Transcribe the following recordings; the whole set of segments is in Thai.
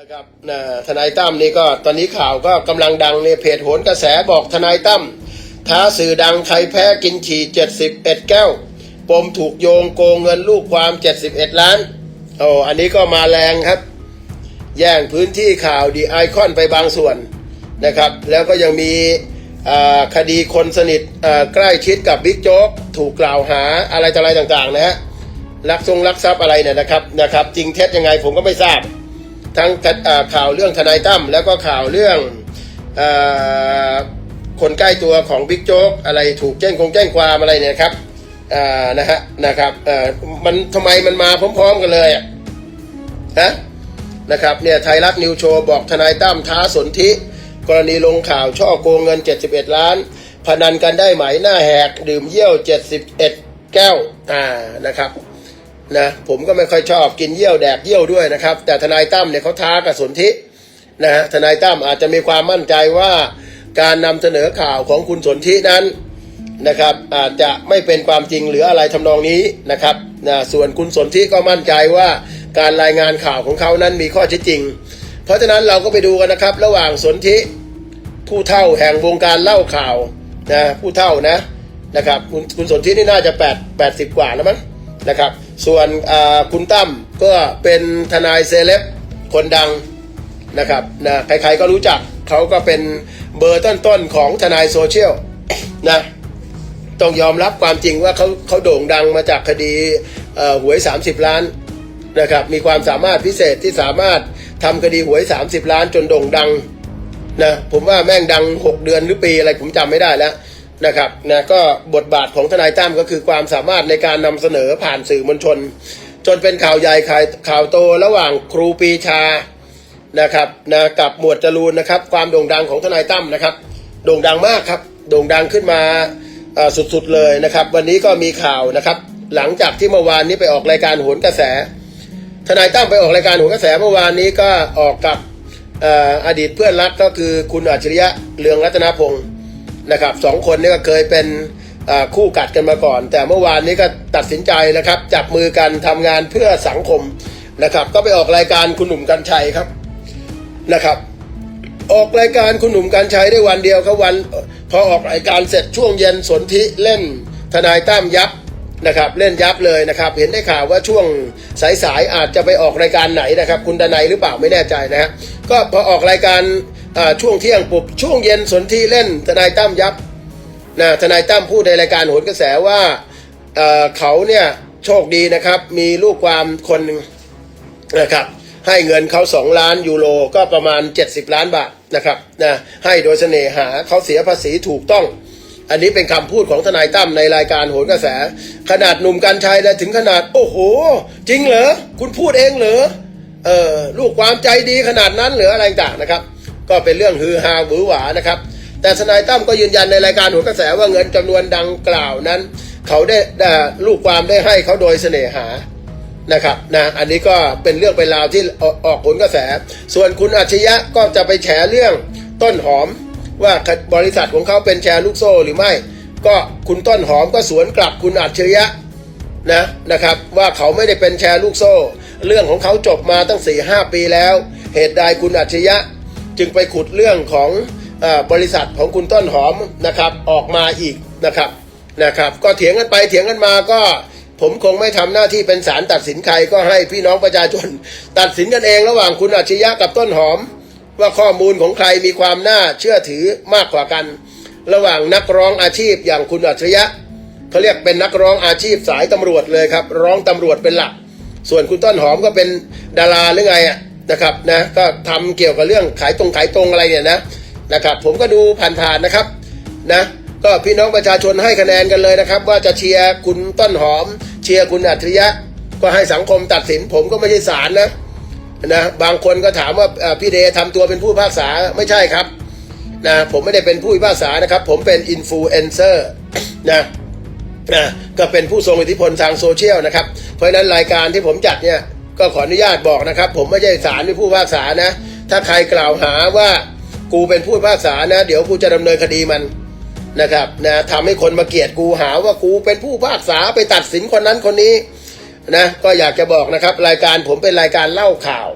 นะครับนะทนายตั้มนี่ก็ตอนนี้ข่าวก็กำลังดังในเพจโหนกระแสบอกทนายตั้มท้าสื่อดังใครแพ้กินฉี่71 แก้ว ปมถูกโยงโกงเงินลูกความ 71 ล้านโอ้อันนี้ก็มาแรงครับ แย่งพื้นที่ข่าวดีไอคอนไปบางส่วนนะครับ แล้วก็ยังมีคดีคนสนิทใกล้ชิดกับบิ๊กโจ๊กถูกกล่าวหาอะไรต่ออะไรต่างๆนะฮะลักทรงลักทรัพย์อะไรเนี่ยนะครับนะครับ จริงเท็จยังไงผมก็ไม่ทราบ ทั้งข่าวเรื่องทนายตั้มแล้วก็ข่าวเรื่องอคนใกล้ตัวของบิ๊กโจ๊กอะไรถูกแจ้งคงแจ้งความอะไรเนี่ยครับนะฮะนะครับมันทำไมมันมาพร้อม ๆ กันเลยอะฮะนะครับเนี่ยไทยรัฐนิวโชว์บอกทนายตั้มท้าสนธิกรณีลงข่าวช่อโกงเงิน 71 ล้าน พนันกันได้ไหมหน้าแหกดื่มเยี่ยว 71 แก้วอ่านะครับ นะผมก็ไม่ค่อยชอบกินเยี่ยวแดกเยี่ยวด้วยนะครับ แต่ทนายตั้มเนี่ยเขาท้ากับสนธินะฮะทนายตั้มอาจจะมีความมั่นใจว่าการนำเสนอข่าวของคุณสนธินั้นนะครับอาจจะไม่เป็นความจริงหรืออะไรทำนองนี้นะครับนะส่วนคุณสนธิก็มั่นใจว่าการรายงานข่าวของเขานั้นมีข้อเท็จจริง เพราะฉะนั้นเราก็ไปดูกันนะครับ ระหว่างสนธิผู้เท่าแห่งวงการเล่าข่าวนะผู้เท่านะนะครับคุณคุณสนธินี่น่าจะ8 80 กว่าแล้วมั้งนะครับ ส่วนคุณตั้มก็เป็นทนายเซเลบคนดังนะครับนะใครๆก็รู้จักเขาก็เป็นเบอร์ต้นๆของทนายโซเชียลนะต้องยอมรับความจริงว่าเขาเขาโด่งดังมาจากคดีหวย 30 ล้านนะครับมีความสามารถพิเศษที่สามารถทำคดีหวย 30 ล้านจนโด่งดังนะผมว่าแม่งดัง 6 เดือนหรือปีอะไรผมจำไม่ได้แล้ว นะครับนะก็บทบาทของทนายตั้มก็คือความสามารถในการนำเสนอผ่านสื่อมวลชน จนเป็นข่าวใหญ่ข่าวข่าวโตระหว่างครูปีชานะครับนะกับหมวดจรูนนะครับ ความโด่งดังของทนายตั้มนะครับ โด่งดังมากครับ โด่งดังขึ้นมาสุดๆเลยนะครับ วันนี้ก็มีข่าวนะครับ หลังจากที่เมื่อวานนี้ไปออกรายการโหนกระแส ทนายตั้มไปออกรายการโหนกระแสเมื่อวานนี้ก็ออกกับเอ่ออดีตเพื่อนรักก็คือคุณอัจฉริยะเรืองรัตนพงศ์ นะครับสองคนนี้ก็เคยเป็นคู่กัดกันมาก่อน แต่เมื่อวานนี้ก็ตัดสินใจนะครับ จับมือกันทำงานเพื่อสังคมนะครับ ก็ไปออกรายการคุณหนุ่มกัญชัยครับนะครับ ออกรายการคุณหนุ่มกัญชัยได้วันเดียวครับวันพอออกรายการเสร็จช่วงเย็นสนธิเล่นทนายตั้มยับนะครับเล่นยับเลยนะครับ เห็นได้ข่าวว่าช่วงสายๆอาจจะไปออกรายการไหนนะครับ คุณดนัยหรือเปล่าไม่แน่ใจนะฮะก็พอออกรายการ ช่วงเที่ยงปุบช่วงเย็นสนธิเล่นทนายตั้มยับนะทนายตั้มพูดในรายการโหนกระแสว่าเเขาเนี่ยโชคดีนะครับ มีลูกความคนหนึ่งนะครับให้เงินเขา 2 ล้านยูโรก็ประมาณ 70 ล้านบาทนะครับนะให้โดยเสน่หาเขาเสียภาษีถูกต้อง อันนี้เป็นคำพูดของทนายตั้มในรายการโหนกระแส ขนาดหนุ่มกัญชัยนะถึงขนาด โอ้โห จริงเหรอ คุณพูดเองเหรอเออลูกความใจดีขนาดนั้นเหรืออะไรต่างนะครับ ก็เป็นเรื่องฮือฮาหวือหวานะครับ แต่ทนายตั้มก็ยืนยันในรายการโหนกระแสว่าเงินจำนวนดังกล่าวนั้น เขาได้ลูกความได้ให้เขาโดยเสน่หานะครับนะอันนี้ก็เป็นเรื่องเป็นราวที่ออกออกผลกระแส ส่วนคุณอัจฉริยะก็จะไปแฉเรื่องต้นหอมว่าบริษัทของเขาเป็นแชร์ลูกโซ่หรือไม่ ก็คุณต้นหอมก็สวนกลับคุณอัจฉริยะนะนะครับว่าเขาไม่ได้เป็นแชร์ลูกโซ่ เรื่องของเขาจบมาตั้ง4ี่หปีแล้ว เหตุใดคุณอัจฉริยะ จึงไปขุดเรื่องของอบริษัทของคุณต้นหอมนะครับออกมาอีกนะครับนะครับ ก็เถียงกันไปเถียงกันมาก็ผมคงไม่ทำหน้าที่เป็นศาลตัดสินใครก็ให้พี่น้องประชาชน ตัดสินกันเองระหว่างคุณอัจฉริยะกับต้นหอม ว่าข้อมูลของใครมีความน่าเชื่อถือมากกว่ากัน ระหว่างนักร้องอาชีพอย่างคุณอัจฉริยะเขาเรียกเป็นนักร้องอาชีพสายตำรวจเลยครับ ร้องตำรวจเป็นหลัก ส่วนคุณต้นหอมก็เป็นดาราหรือไงอะ นะครับนะก็ทำเกี่ยวกับเรื่องขายตรงขายตรงอะไรเนี่ยนะนะครับผมก็ดูผ่านๆนะครับนะก็พี่น้องประชาชนให้คะแนนกันเลยนะครับ ว่าจะเชียร์คุณต้นหอม เชียร์คุณอัจฉริยะ ก็ให้สังคมตัดสินผมก็ไม่ใช่ศาลนะนะบางคนก็ถามว่าพี่เดทำตัวเป็นผู้พิพากษาไม่ใช่ครับนะผมไม่ได้เป็นผู้พิพากษานะครับ ผมเป็นอินฟลูเอนเซอร์นะนะก็เป็นผู้ทรงอิทธิพลทางโซเชียลนะครับ เพราะฉะนั้นรายการที่ผมจัดเนี่ย ก็ขออนุญาตบอกนะครับ ผมไม่ใช่ศาลหรือผู้พิพากษานะ ถ้าใครกล่าวหาว่ากูเป็นผู้พิพากษานะ เดี๋ยวกูจะดำเนินคดีมันนะครับนะทำให้คนมาเกลียดกูหาว่ากูเป็นผู้พิพากษาไปตัดสินคนนั้นคนนี้นะก็อยากจะบอกนะครับ รายการผมเป็นรายการเล่าข่าว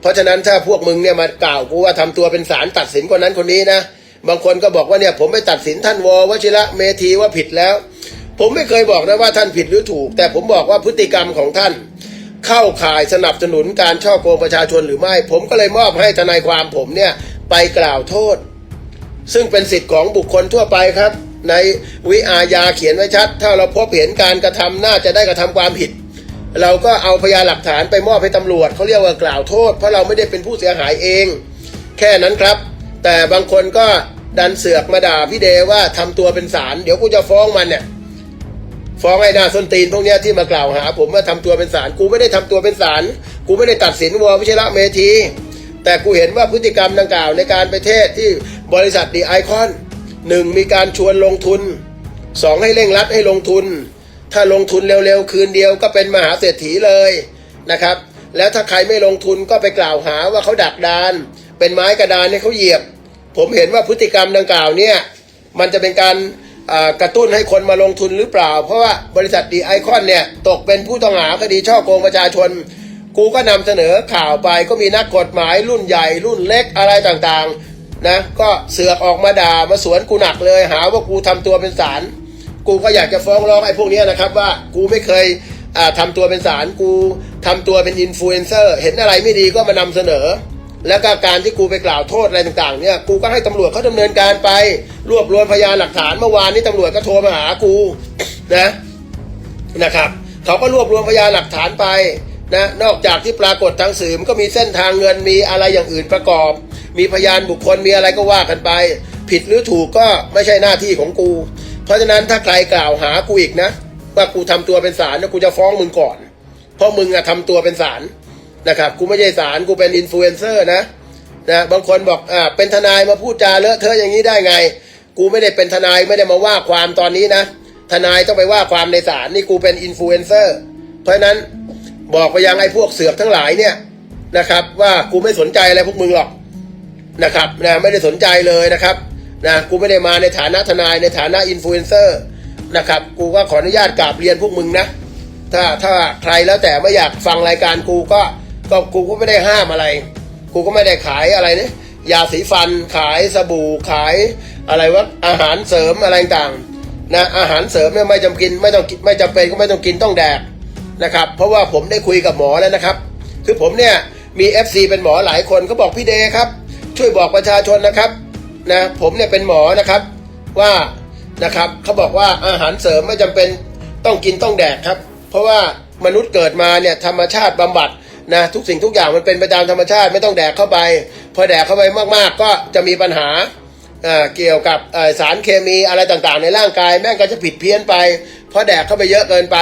เพราะฉะนั้นถ้าพวกมึงเนี่ยมากล่าวกูว่าทำตัวเป็นศาลตัดสินคนนั้นคนนี้นะบางคนก็บอกว่าเนี่ยผมไม่ตัดสินท่านววชิระเมธีว่าผิดแล้ว ผมไม่เคยบอกนะว่าท่านผิดหรือถูก แต่ผมบอกว่าพฤติกรรมของท่าน เข้าข่ายสนับสนุนการช่อโกงประชาชนหรือไม่ ผมก็เลยมอบให้ทนายความผมเนี่ยไปกล่าวโทษ ซึ่งเป็นสิทธิ์ของบุคคลทั่วไปครับ ในวิอาญาเขียนไว้ชัด ถ้าเราพบเห็นการกระทำน่าจะได้กระทำความผิด เราก็เอาพยานหลักฐานไปมอบให้ตำรวจเขาเรียกว่ากล่าวโทษ เพราะเราไม่ได้เป็นผู้เสียหายเอง แค่นั้นครับ แต่บางคนก็ดันเสือกมาด่าพี่เดว่าทำตัวเป็นศาลเดี๋ยวกูจะฟ้องมันเนี่ย ฟ้องไอ้หน้าส้นตีนพวกเนี้ยที่มากล่าวหา ผมว่าทำตัวเป็นศาลกูไม่ได้ทำตัวเป็นศาลกูไม่ได้ตัดสินววิชระเมธี แต่กูเห็นว่าพฤติกรรมดังกล่าวในการไปเทศที่บริษัทดีไอคอนหนึ่งมีการชวนลงทุนสองให้เร่งรัดให้ลงทุน ถ้าลงทุนเร็วๆ คืนเดียวก็เป็นมหาเศรษฐีเลยนะครับ แล้วถ้าใครไม่ลงทุนก็ไปกล่าวหาว่าเขาดักดาน เป็นไม้กระดานให้เขาเหยียบ ผมเห็นว่าพฤติกรรมดังกล่าวเนี่ยมันจะเป็นการ กระตุ้นให้คนมาลงทุนหรือเปล่า เพราะว่าบริษัทดีไอคอนเนี่ย ตกเป็นผู้ต้องหาคดีช่อโกงประชาชน กูก็นำเสนอข่าวไปก็มีนักกฎหมายรุ่นใหญ่รุ่นเล็กอะไรต่างๆนะก็เสือกออกมาด่ามาสวนกูหนักเลย หาว่ากูทำตัวเป็นศาลกูก็อยากจะฟ้องร้องไอ้พวกนี้นะครับว่ากูไม่เคยอ่าทำตัวเป็นศาลกูทำตัวเป็นอินฟลูเอนเซอร์เห็นอะไรไม่ดีก็มานำเสนอ แล้วก็การที่กูไปกล่าวโทษอะไรต่างๆเนี่ยกูก็ให้ตำรวจเขาดำเนินการไป รวบรวมพยานหลักฐานเมื่อวานนี้ตำรวจก็โทรมาหากูนะนะครับเขาก็รวบรวมพยานหลักฐานไปนะนอกจากที่ปรากฏทางสื่อมันก็มีเส้นทางเงินมีอะไรอย่างอื่นประกอบ มีพยานบุคคลมีอะไรก็ว่ากันไป ผิดหรือถูกก็ไม่ใช่หน้าที่ของกู เพราะฉะนั้นถ้าใครกล่าวหากูอีกนะว่ากูทำตัวเป็นศาลนะกูจะฟ้องมึงก่อน เพราะมึงอะทำตัวเป็นศาล นะครับกูไม่ใช่ศาลกูเป็นอินฟลูเอนเซอร์นะนะบางคนบอกอ่าเป็นทนายมาพูดจาเลอะเทอะอย่างนี้ได้ไง กูไม่ได้เป็นทนายไม่ได้มาว่าความตอนนี้นะ ทนายต้องไปว่าความในศาลนี่กูเป็นอินฟลูเอนเซอร์เพราะฉะนั้นบอกไปยังไอ้พวกเสือกทั้งหลายเนี่ยนะครับ ว่ากูไม่สนใจอะไรพวกมึงหรอกนะครับนะไม่ได้สนใจเลยนะครับนะกูไม่ได้มาในฐานะทนายในฐานะอินฟลูเอนเซอร์นะครับกูก็ขออนุญาตกราบเรียนพวกมึงนะ ถ้าถ้าใครแล้วแต่ไม่อยากฟังรายการกูก็ ก็กูก็ไม่ได้ห้ามอะไร กูก็ไม่ได้ขายอะไรเนี่ยยาสีฟันขายสบู่ขายอะไรวะอาหารเสริมอะไรต่างนะอาหารเสริมเนี่ยไม่จำกินไม่ต้องไม่จำเป็นก็ไม่ต้องกินต้องแดกนะครับ เพราะว่าผมได้คุยกับหมอแล้วนะครับ คือผมเนี่ยมี FC เป็นหมอหลายคนเขาบอกพี่เดครับ ช่วยบอกประชาชนนะครับนะผมเนี่ยเป็นหมอนะครับว่านะครับเขาบอกว่าอาหารเสริมไม่จำเป็นต้องกินต้องแดกครับ เพราะว่ามนุษย์เกิดมาเนี่ยธรรมชาติบำบัด นะทุกสิ่งทุกอย่างมันเป็นไปตามธรรมชาติไม่ต้องแดกเข้าไป พอแดกเข้าไปมากๆ ก็จะมีปัญหาเกี่ยวกับสารเคมีอะไรต่างๆ ในร่างกายแม่งก็จะผิดเพี้ยนไป เพราะแดกเข้าไปเยอะเกินไป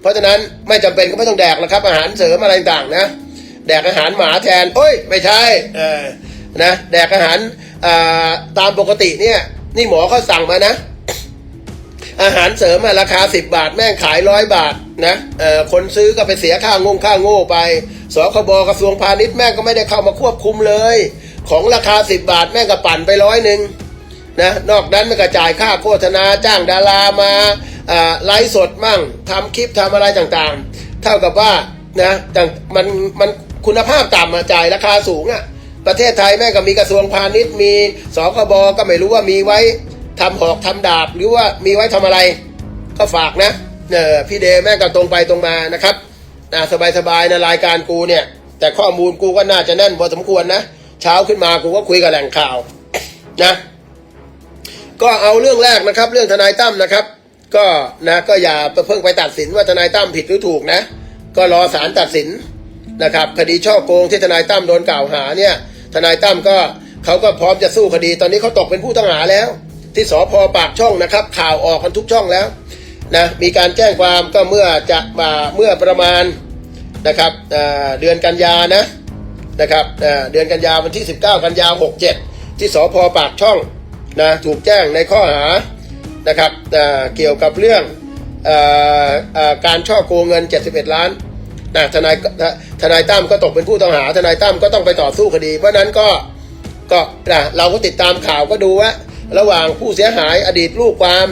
เพราะฉะนั้นไม่จำเป็นก็ไม่ต้องแดกแล้วครับ อาหารเสริมอะไรต่างๆนะแดกอาหารหมาแทนโอ้ยไม่ใช่นะแดกอาหารตามปกติเนี่ยนี่หมอเขาสั่งมานะ อาหารเสริมราคา 10 บาท แม่งขายร้อยบาท นะคนซื้อก็ไปเสียค่างงค่าโง่ไปสคบกระทรวงพาณิชย์แม่งก็ไม่ได้เข้ามาควบคุมเลย ของราคา 10 บาทแม่งก็ปั่นไปร้อยหนึ่งนะนอกนั้นมันก็จ่ายค่าโฆษณาจ้างดารามาไลฟ์สดมั่งทำคลิปทำอะไรต่างๆ เท่ากับว่านะมันมันคุณภาพต่ำอะจ่ายราคาสูงอะประเทศไทยแม่งก็มีกระทรวงพาณิชย์มีสคบก็ไม่รู้ว่ามีไว้ทำหอกทำดาบหรือว่ามีไว้ทำอะไร ก็ฝากนะ เออพี่เดแม่งก็ตรงไปตรงมานะครับนะสบายๆนะรายการกูเนี่ย แต่ข้อมูลกูก็น่าจะแน่นพอสมควรนะ เช้าขึ้นมากูก็คุยกับแหล่งข่าวนะก็เอาเรื่องแรกนะครับ เรื่องทนายตั้มนะครับ ก็นะก็อย่าเพิ่งไปตัดสินว่าทนายตั้มผิดหรือถูกนะ ก็รอศาลตัดสินนะครับคดีช่อโกงที่ทนายตั้มโดนกล่าวหาเนี่ย ทนายตั้มก็เขาก็พร้อมจะสู้คดี ตอนนี้เขาตกเป็นผู้ต้องหาแล้ว ที่สพปากช่องนะครับ ข่าวออกกันทุกช่องแล้ว นะมีการแจ้งความก็เมื่อจะมาเมื่อประมาณนะครับเดือนกันยานะนะครับเดือนกันยาวันที่ 19 กันยา 67 ที่สพปากช่องนะถูกแจ้งในข้อหานะครับเกี่ยวกับเรื่องออการช่อโกงเงิน 71 ล้านนะทนายทนายตั้มก็ตกเป็นผู้ต้องหา ทนายตั้มก็ต้องไปต่อสู้คดี เพราะฉะนั้นก็ก็นะเราก็ติดตามข่าวก็ดูว่า ระหว่างผู้เสียหายอดีตลูกความ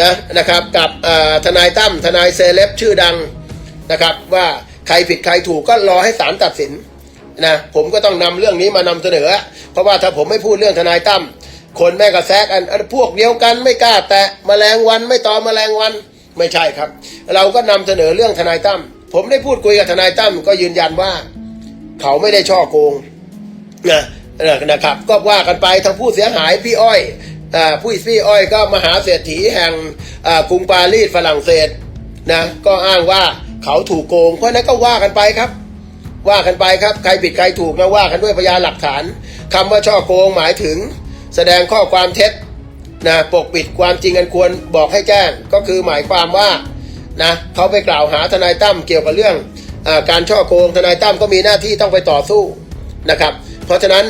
นะนะครับกับทนายตั้มทนายเซเลบชื่อดังนะครับว่าใครผิดใครถูกก็รอให้ศาลตัดสินนะผมก็ต้องนำเรื่องนี้มานำเสนอ เพราะว่าถ้าผมไม่พูดเรื่องทนายตั้มคนแม่กระแซกอันพวกเดียวกันไม่กล้าแตะแมลงวันไม่ตอมแมลงวันไม่ใช่ครับ เราก็นำเสนอเรื่องทนายตั้มผมได้พูดคุยกับทนายตั้มก็ยืนยันว่า เขาไม่ได้ช่อโกงนะนะครับก็ว่ากันไปทางผู้เสียหายพี่อ้อย อ่าผู้พี่อ้อยก็มหาเศรษฐีแห่งกรุงปารีสฝรั่งเศสนะก็อ้างว่าเขาถูกโกง เพราะนั้นก็ว่ากันไปครับ ว่ากันไปครับ ใครผิดใครถูกนะว่ากันด้วยพยานหลักฐานคำว่าช่อโกงหมายถึง แสดงข้อความเท็จนะปกปิดความจริงอันควรบอกให้แจ้ง ก็คือหมายความว่านะเขาไปกล่าวหาทนายตั้มเกี่ยวกับเรื่องอการช่อโกงทนายตั้มก็มีหน้าที่ต้องไปต่อสู้นะครับ เพราะฉะนั้น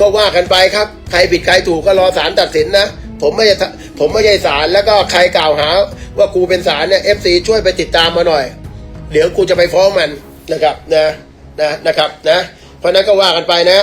ก็ว่ากันไปครับ ใครผิดใครถูกก็รอศาลตัดสินนะ ผมไม่จะผมไม่ใช่ศาลแล้วก็ใครกล่าวหา ว่ากูเป็นศาลเนี่ยเอฟซีช่วยไปติดตามมาหน่อย เดี๋ยวกูจะไปฟ้องมันนะครับนะนะนะครับนะ เพราะฉะนั้นก็ว่ากันไปนะ